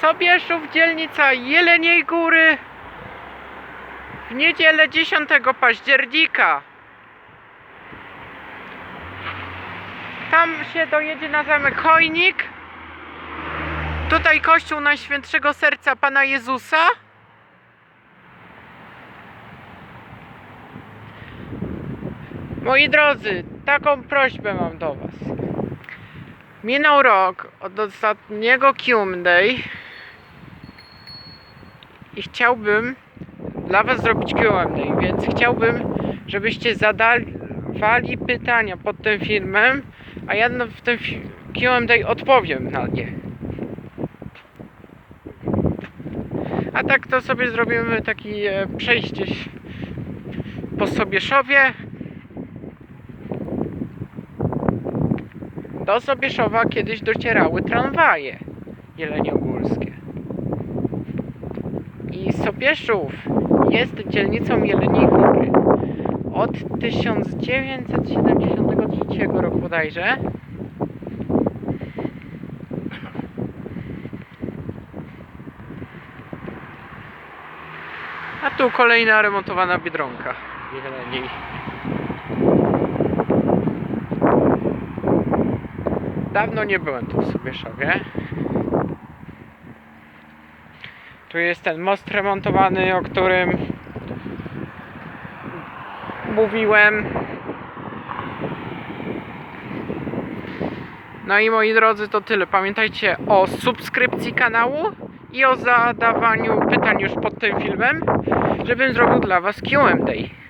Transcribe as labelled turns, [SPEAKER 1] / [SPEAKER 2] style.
[SPEAKER 1] Sobieszów, dzielnica Jeleniej Góry w niedzielę 10 października. Tam się dojedzie na zamek Chojnik. Tutaj kościół Najświętszego Serca Pana Jezusa. Moi drodzy, taką prośbę mam do Was. Minął rok od ostatniego Day i chciałbym dla Was zrobić Q&A, więc chciałbym, żebyście zadawali pytania pod tym filmem, a ja na- w tym Q&A odpowiem na nie. A tak to sobie zrobimy taki e, przejście po Sobieszowie. Do Sobieszowa kiedyś docierały tramwaje jeleniogórskie. I Sobieszów jest dzielnicą Jeleniej Góry od 1973 roku bodajże. A tu kolejna remontowana Biedronka Jeleniej. Dawno nie byłem tu w Sobieszowie. Tu jest ten most remontowany, o którym mówiłem. No i moi drodzy, to tyle. Pamiętajcie o subskrypcji kanału i o zadawaniu pytań już pod tym filmem, żebym zrobił dla Was Q&A.